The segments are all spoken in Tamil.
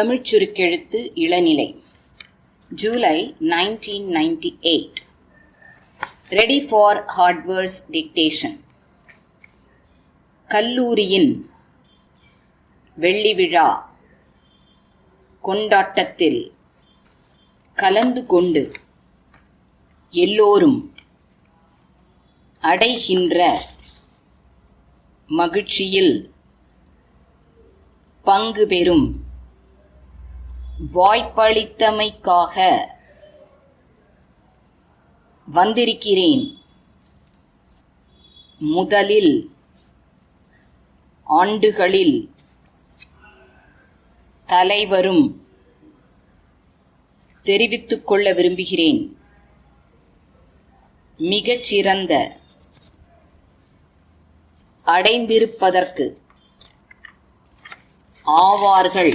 தமிழ்ச் சுருக்கெழுத்து இளநிலை. July nineteen ninety eight ready for hardwares dictation கல்லூரியின் வெள்ளி விழா. கொண்டாட்டத்தில் கலந்து கொண்டு எல்லோரும் அடைகின்ற மகிழ்ச்சியில் பங்கு பெறும் வாய்ப்பளித்தமைக்காக வந்திருக்கிறேன். முதலில் ஆண்டுகளில் தலைவரும் தெரிவித்துக் கொள்ள விரும்புகிறேன். மிகச்சிறந்த அடைந்திருப்பதற்கு ஆவார்கள்.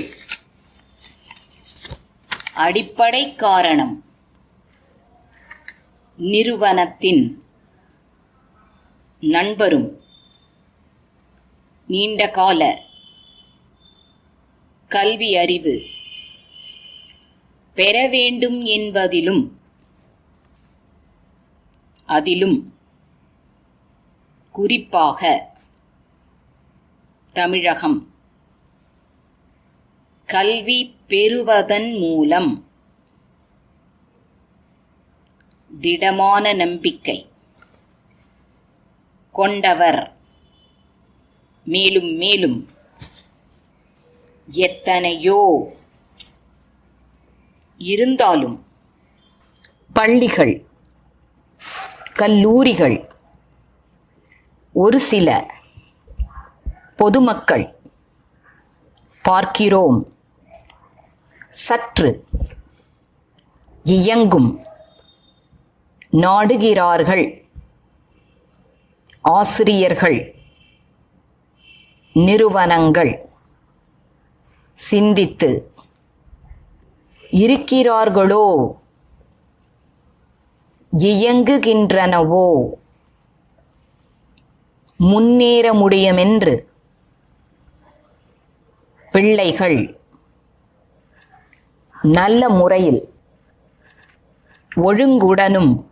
அடிப்படை காரணம். நிறுவனத்தின் நண்பரும் நீண்டகால கல்வி அறிவு பெற வேண்டும் என்பதிலும் அதிலும் குறிப்பாக தமிழகம் கல்வி பெறுவதன் மூலம். திடமான நம்பிக்கை. கொண்டவர். மேலும் மேலும். எத்தனையோ. இருந்தாலும். பள்ளிகள். கல்லூரிகள். ஒரு சில. பொதுமக்கள். பார்க்கிறோம். சற்று இயங்கும் நாடுகிறார்கள் ஆசிரியர்கள் நிறுவனங்கள் சிந்தித்து இருக்கிறார்களோ? இயங்குகின்றனவோ? முன்னேற முடியுமென்று பிள்ளைகள் நல்ல முறையில் ஒழுங்குடனும்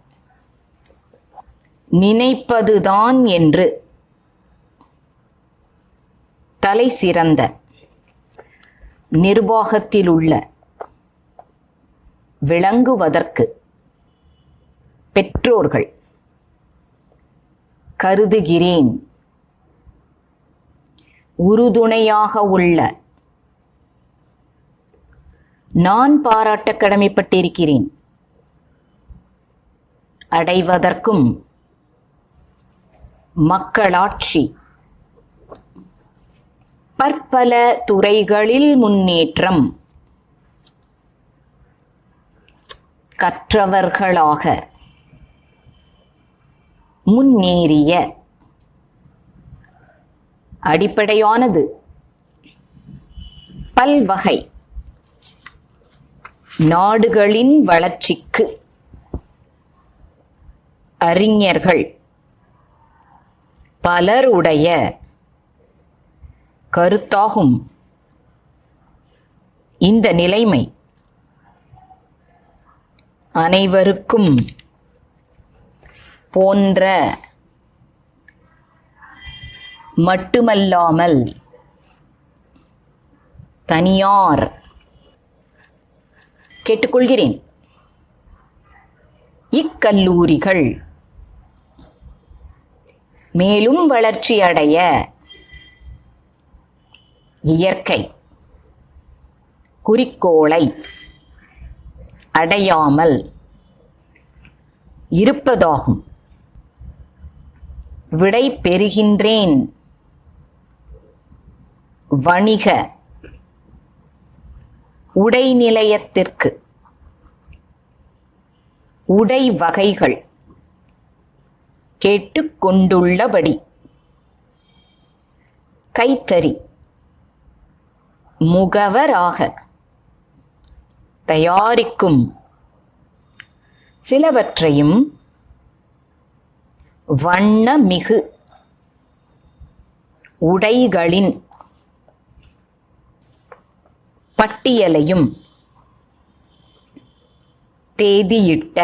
நினைப்பதுதான் என்று தலை சிறந்த நிர்வாகத்திலுள்ள விளங்குவதற்கு பெற்றோர்கள் கருதுகிறேன். உறுதுணையாக உள்ள நான் பாராட்ட கடமைப்பட்டிருக்கிறேன். அடைவதற்கும் மக்களாட்சி. பற்பல துறைகளில் முன்னேற்றம். கற்றவர்களாக முன்னேறிய அடிப்படையானது. பல்வகை நாடுகளின் வளர்ச்சிக்கு அறிஞர்கள் பலருடைய கருத்தாகும் இந்த நிலைமை. அனைவருக்கும் போன்ற மட்டுமல்லாமல் தனியார் கேட்டுக்கொள்கிறேன். இக்கல்லூரிகள் மேலும் வளர்ச்சியடைய இயற்கை குறிக்கோளை அடையாமல் இருப்பதாகும். விடை பெறுகின்றேன். வணிக உடை நிலையத்திற்கு உடை வகைகள் கேட்டுக்கொண்டுள்ளபடி. கைத்தறி. முகவராக. தயாரிக்கும். சிலவற்றையும் வண்ணமிகு. உடைகளின் பட்டியலையும் தேதியிட்ட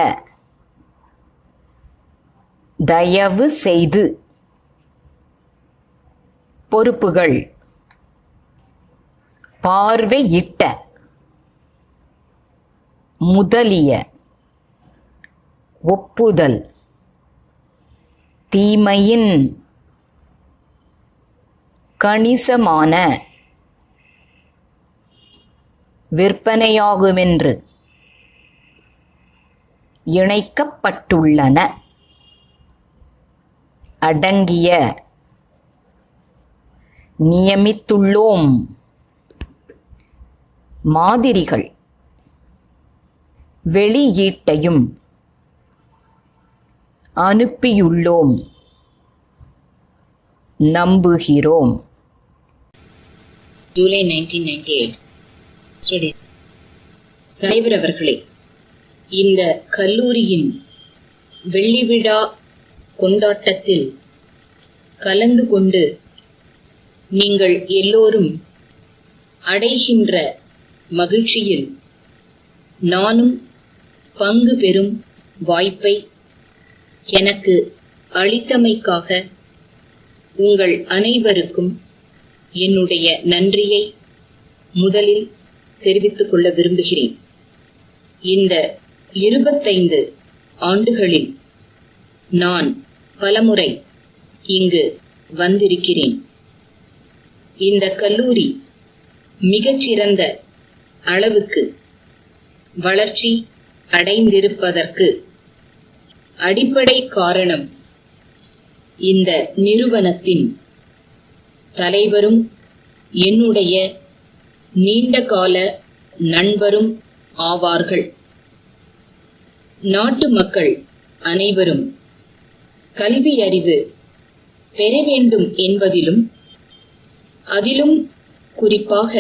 தயவு செய்து பொறுப்புகள் பார்வையிட்ட முதலிய ஒப்புதல் தீமையின் கணிசமான விற்பனையாகுமென்று இணைக்கப்பட்டுள்ளன. அடங்கிய நியமித்துள்ளோம் மாதிரிகள் வெளியீட்டையும் அனுப்பியுள்ளோம். நம்புகிறோம். July nineteen ninety eight study தலைவர் அவர்களே இந்த கல்லூரியின் வெள்ளி விழா கொண்டாட்டத்தில் கலந்து கொண்டு நீங்கள் எல்லோரும் அடைகின்ற மகிழ்ச்சியில் நானும் பங்கு பெறும் வாய்ப்பை எனக்கு அளித்தமைக்காக உங்கள் அனைவருக்கும் என்னுடைய நன்றியை முதலில் தெரிவித்துக் கொள்ள விரும்புகிறேன். இந்த இருபத்தைந்து ஆண்டுகளில் நான் பலமுறை இங்கு வந்திருக்கிறேன். இந்த கல்லூரி மிகச்சிறந்த அளவுக்கு வளர்ச்சி அடைந்திருப்பதற்கு அடிப்படை காரணம் இந்த நிறுவனத்தின் தலைவரும் என்னுடைய நீண்டகால நண்பரும் ஆவார்கள். நாட்டு மக்கள் அனைவரும் கல்வி அறிவு பெற வேண்டும் என்பதிலும் அதிலும் குறிப்பாக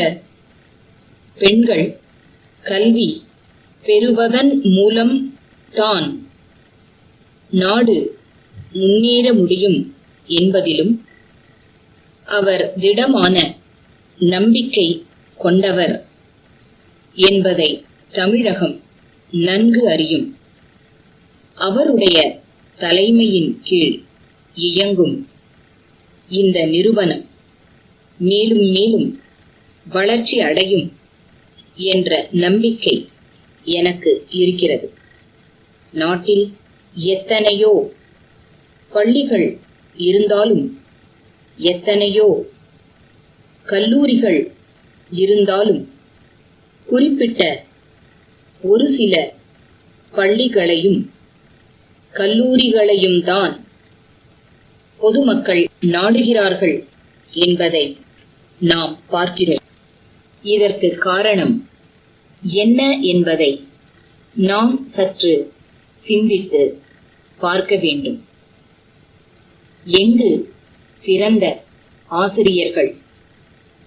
பெண்கள் கல்வி பெறுவதன் மூலம் தான் நாடு முன்னேற முடியும் என்பதிலும் அவர் திடமான நம்பிக்கை கொண்டவர் என்பதை தமிழகம் நன்கு அறியும். அவருடைய தலைமையின் கீழ் இயங்கும் இந்த நிறுவனம் மேலும் மேலும் வளர்ச்சி அடையும் என்ற நம்பிக்கை எனக்கு இருக்கிறது. நாட்டில் எத்தனையோ பள்ளிகள் இருந்தாலும் எத்தனையோ கல்லூரிகள் இருந்தாலும் குறிப்பிட்ட ஒரு சில பள்ளிகளையும் கல்லூரிகளையும் தான் பொதுமக்கள் நாடுகிறார்கள் என்பதை நாம் பார்க்கிறோம். இதற்கு காரணம் என்ன என்பதை நாம் சற்று சிந்தித்து பார்க்க வேண்டும். எங்கு சிறந்த ஆசிரியர்கள்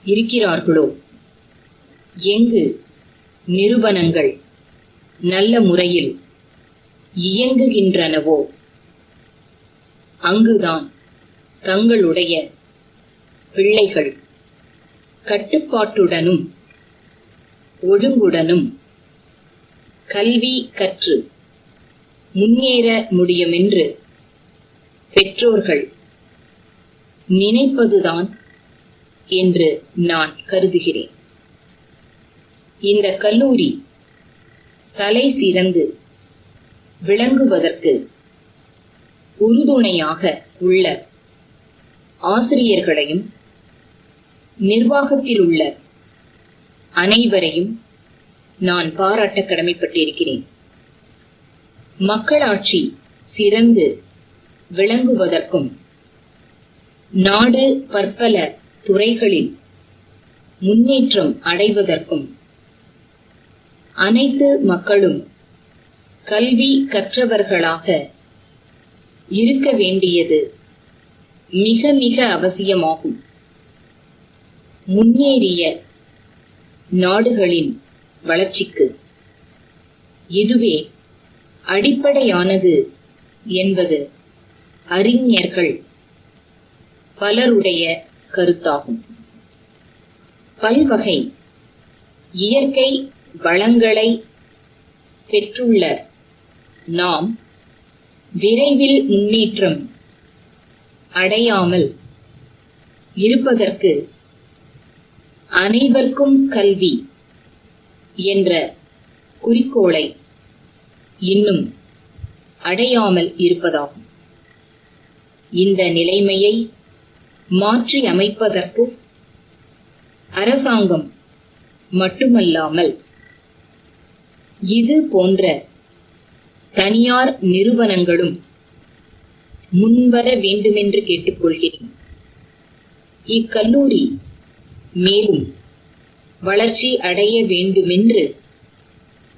இருக்கிறார்களோ? எங்கு நிறுவனங்கள் நல்ல முறையில் இயங்குகின்றனவோ? அங்குதான் தங்களுடைய பிள்ளைகள் கட்டுப்பாட்டுடனும் ஒழுங்குடனும் கல்வி கற்று முன்னேற முடியுமென்று பெற்றோர்கள் நினைப்பதுதான் என்று நான் கருதுகிறேன். இந்த கல்லூரி தலை சிறந்து விளங்குவதற்கு உறுதுணையாக உள்ள ஆசிரியர்களையும் நிர்வாகத்தில் உள்ள அனைவரையும் நான் பாராட்ட கடமைப்பட்டிருக்கிறேன். மக்களாட்சி சிறந்து விளங்குவதற்கும் நாடு பற்பல துறைகளில் முன்னேற்றம் அடைவதற்கும் அனைத்து மக்களும் கல்வி கற்றவர்களாக இருக்க வேண்டியது மிக மிக அவசியமாகும். முன்னேறிய நாடுகளின் வளர்ச்சிக்கு இதுவே அடிப்படையானது என்பது அறிஞர்கள் பலருடைய கருத்தாகும். பல்வகை இயற்கை வளங்களை பெற்றுள்ள நாம் விரைவில் முன்னேற்றம் அடையாமல் இருப்பதற்கு அனைவருக்கும் கல்வி என்ற குறிக்கோளை இன்னும் அடையாமல் இருப்பதாகும். இந்த நிலைமையை மாற்றி அமைப்பதற்கு அரசாங்கம் மட்டுமல்லாமல் இது போன்ற தனியார் நிறுவனங்களும் முன்வர வேண்டுமென்று கேட்டுக்கொள்கிறேன். இக்கல்லூரி மேலும் வளர்ச்சி அடைய வேண்டுமென்று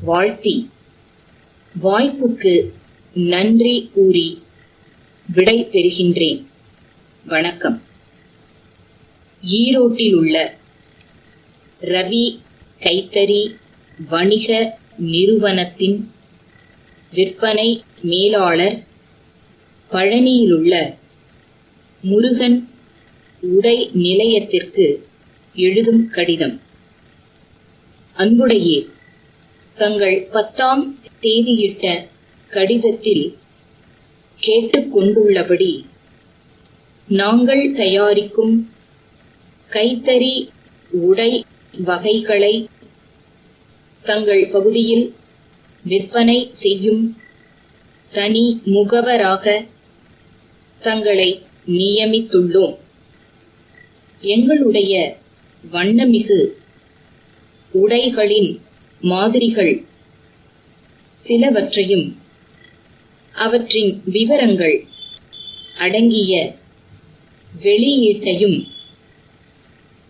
வாழ்த்தி வாய்ப்புக்கு நன்றி கூறி விடை பெறுகின்றேன் வணக்கம். ஈரோட்டில் உள்ள ரவி கைத்தறி வணிக நிறுவனத்தின் விற்பனை மேலாளர் பழனியிலுள்ள முருகன் உடை நிலையத்திற்கு எழுதும் கடிதம். அன்புடையே தங்கள் பத்தாம் தேதியிட்ட கடிதத்தில் கேட்டுக்கொண்டுள்ளபடி நாங்கள் தயாரிக்கும் கைத்தறி உடை வகைகளை தங்கள் பகுதியில் விற்பனை செய்யும் தனி முகவராக தங்களை நியமித்துள்ளோம். எங்களுடைய வண்ணமிகு உடைகளின் மாதிரிகள் சிலவற்றையும் அவற்றின் விவரங்கள் அடங்கிய வெளியீட்டையும்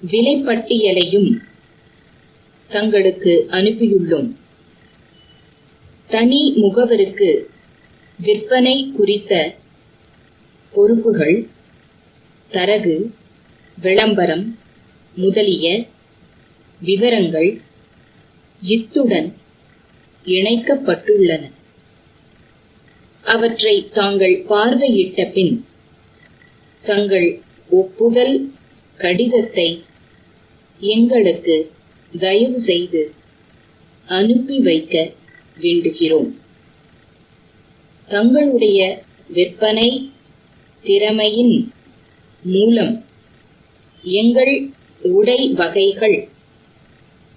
விலைப்பட்டியலையும் தங்களுக்கு அனுப்பியுள்ளோம். தனி முகவருக்கு விற்பனை குறித்த பொறுப்புகள் தரகு விளம்பரம் முதலிய விவரங்கள் இத்துடன் இணைக்கப்பட்டுள்ளன. அவற்றை தாங்கள் பார்வையிட்ட பின் தங்கள் ஒப்புதல் கடிதத்தை எங்களுக்கு தயவு செய்து அனுப்பி வைக்க வேண்டுகிறோம். தங்களுடைய விற்பனை திறமையின் மூலம் எங்கள் உடை வகைகள்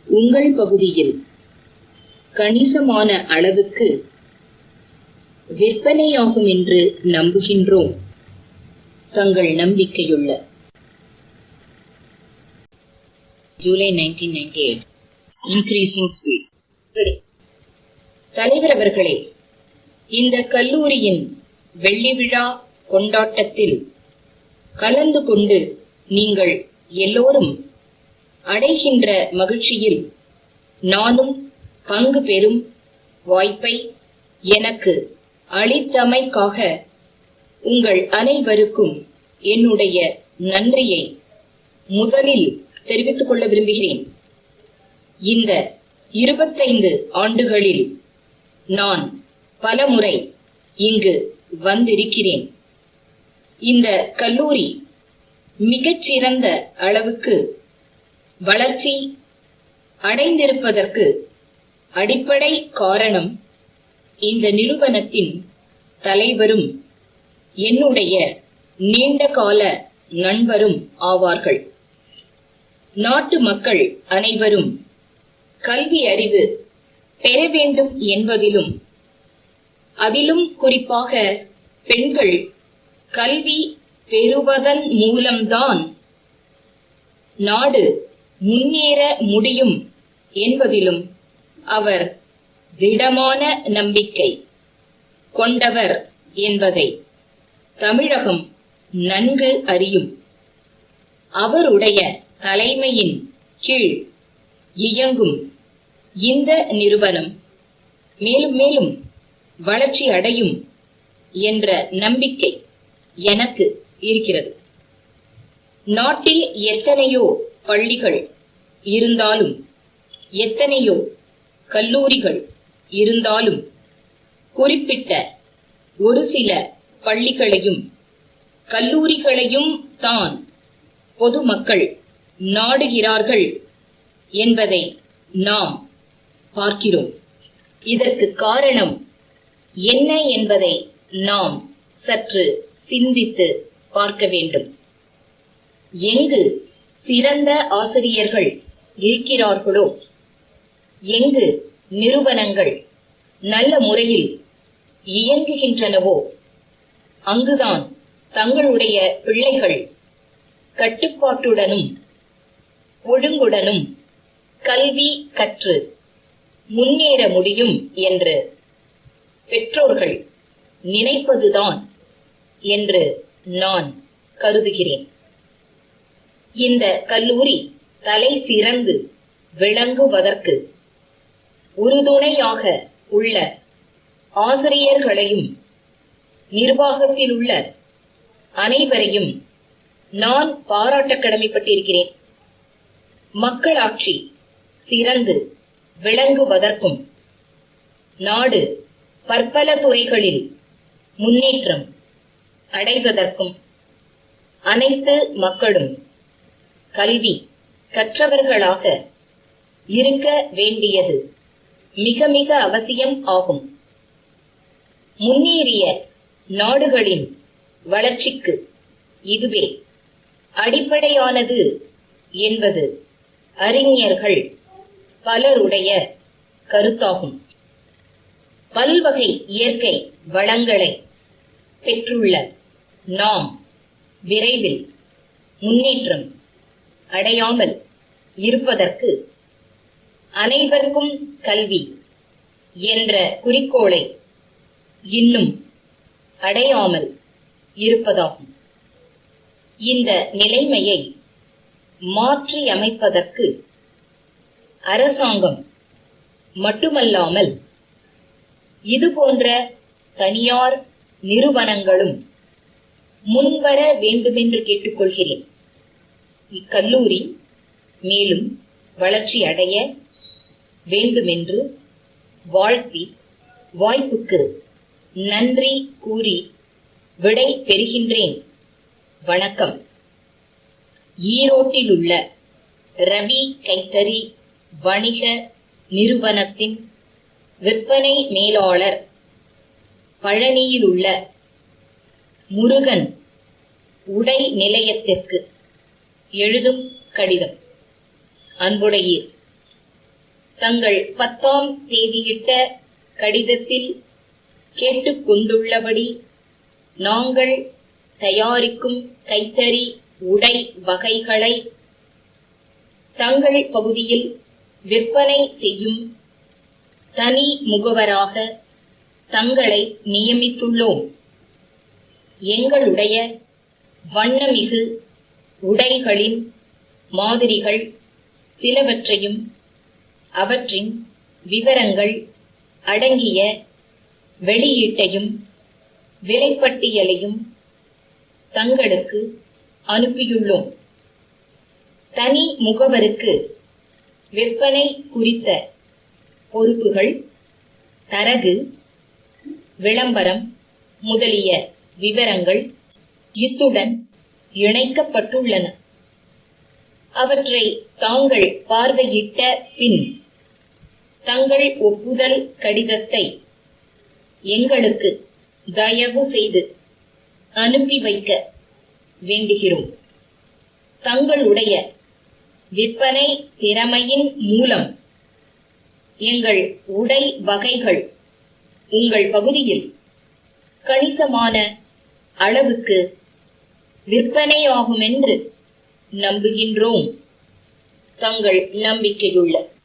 உங்கள் பகுதியில் கணிசமான அளவுக்கு விற்பனையாகும் என்று நம்புகின்றோம். தங்கள் நம்பிக்கையுள்ள ஜூலை 1998 இன்க்ரீசிங் ஸ்பீட் தலைவர் அவர்களே இந்த கல்லூரியின் வெள்ளி விழா கொண்டாட்டத்தில் கலந்து கொண்டு நீங்கள் எல்லோரும் அடைகின்ற மகிழ்ச்சியில் நானும் பங்கு பெறும் வாய்ப்பை எனக்கு அளித்தமைக்காக உங்கள் அனைவருக்கும் என்னுடைய நன்றியை முதலில் தெரிவித்துக் கொள்ள விரும்புகிறேன். இந்த இருபத்தைந்து ஆண்டுகளில் நான் பலமுறை இங்கு வந்திருக்கிறேன். இந்த கல்லூரி மிகச்சிறந்த அளவுக்கு வளர்ச்சி அடைந்திருப்பதற்கு அடிப்படை காரணம் இந்த நிறுவனத்தின் தலைவரும் என்னுடைய நீண்டகால நண்பரும் ஆவார்கள். நாட்டு மக்கள் அனைவரும் கல்வி அறிவு பெற வேண்டும் என்பதிலும் அதிலும் குறிப்பாக பெண்கள் கல்வி பெறுவதன் மூலம்தான் நாடு முன்னேற முடியும் என்பதிலும் அவர் திடமான நம்பிக்கை கொண்டவர் என்பதை தமிழகம் நன்கு அறியும். அவருடைய தலைமையின் கீழ் இயங்கும் இந்த நிறுவனம் மேலும் மேலும் வளர்ச்சி அடையும் என்ற நம்பிக்கை எனக்கு இருக்கிறது. நாட்டில் எத்தனையோ பள்ளிகள் இருந்தாலும் எத்தனையோ கல்லூரிகள் இருந்தாலும் குறிப்பிட்ட ஒரு சில பள்ளிகளையும் கல்லூரிகளையும் தான் பொதுமக்கள் நாடுகிறார்கள் என்பதை நாம் பார்க்கிறோம். இதற்கு காரணம் என்ன என்பதை நாம் சற்று சிந்தித்து பார்க்க வேண்டும். எங்கு சிறந்த ஆசிரியர்கள் இருக்கிறார்களோ எங்கு நிறுவனங்கள் நல்ல முறையில் இயங்குகின்றனவோ அங்குதான் தங்களுடைய பிள்ளைகள் கட்டுப்பாட்டுடனும் ஒழுங்குடனும் கல்வி கற்று முன்னேற முடியும் என்று பெற்றோர்கள் நினைப்பதுதான் என்று நான் கருதுகிறேன். இந்த கல்லூரி தலை சிறந்து விளங்குவதற்கு உறுதுணையாக உள்ள ஆசிரியர்களையும் நிர்வாகத்தில் உள்ள அனைவரையும் நான் பாராட்ட கடமைப்பட்டிருக்கிறேன் மக்களாட்சி சிறந்து விளங்குவதற்கும் நாடு பற்பல துறைகளில் முன்னேற்றம் அடைவதற்கும் அனைத்து மக்களும் கல்வி கற்றவர்களாக இருக்க வேண்டியது மிக மிக அவசியம் ஆகும். முன்னேறிய நாடுகளின் வளர்ச்சிக்கு இதுவே அடிப்படையானது என்பது அறிஞர்கள் பலருடைய கருத்தாகும். பல்வகை இயற்கை வளங்களை பெற்றுள்ள நாம் விரைவில் முன்னேற்றம் அடையாமல் இருப்பதற்கு அனைவருக்கும் கல்வி என்ற குறிக்கோளை இன்னும் அடையாமல் இருப்பதாகும். இந்த நிலைமையை மாற்றியமைப்பதற்கு அரசாங்கம் மட்டுமல்லாமல் இதுபோன்ற தனியார் நிறுவனங்களும் முன்வர வேண்டுமென்று கேட்டுக்கொள்கிறேன். இக்கல்லூரி மேலும் வளர்ச்சி அடைய வேண்டுமென்று வாழ்த்தி வாய்ப்புக்கு நன்றி கூறி விடை பெறுகின்றேன். வணக்கம். ஈரோட்டிலுள்ள ரவி கைத்தறி வணிக நிறுவனத்தின் விற்பனை மேலாளர் பழனியிலுள்ள முருகன் உடை நிலையத்திற்கு எழுதும் கடிதம். அன்புடையீர் தங்கள் பத்தாம் தேதியிட்ட கடிதத்தில் கேட்டுக்கொண்டுள்ளபடி நாங்கள் தயாரிக்கும் கைத்தறி உடை வகைகளை தங்கள் பகுதியில் விற்பனை செய்யும் தனி முகவராக தங்களை நியமித்துள்ளோம். எங்களுடைய வண்ணமிகு உடைகளின் மாதிரிகள் சிலவற்றையும் அவற்றின் விவரங்கள் அடங்கிய வெளியீட்டையும் விலைப்பட்டியலையும் தங்களுக்கு அனுப்பியுள்ளோம். தனி முகவருக்கு விற்பனை குறித்த பொறுப்புகள் தரகு விளம்பரம் முதலிய விவரங்கள் இத்துடன் இணைக்கப்பட்டுள்ளன. அவற்றை தாங்கள் பார்வையிட்ட பின் தங்கள் ஒப்புதல் கடிதத்தை எங்களுக்கு தயவு செய்து அனுப்பி வைக்க வேண்டுகிறோம். தங்களுடைய விற்பனை திறமையின் மூலம் எங்கள் உடை வகைகள் உங்கள் பகுதியில் கணிசமான அளவுக்கு விற்பனையாகுமென்று நம்புகின்றோம். தங்கள் நம்பிக்கையுள்ள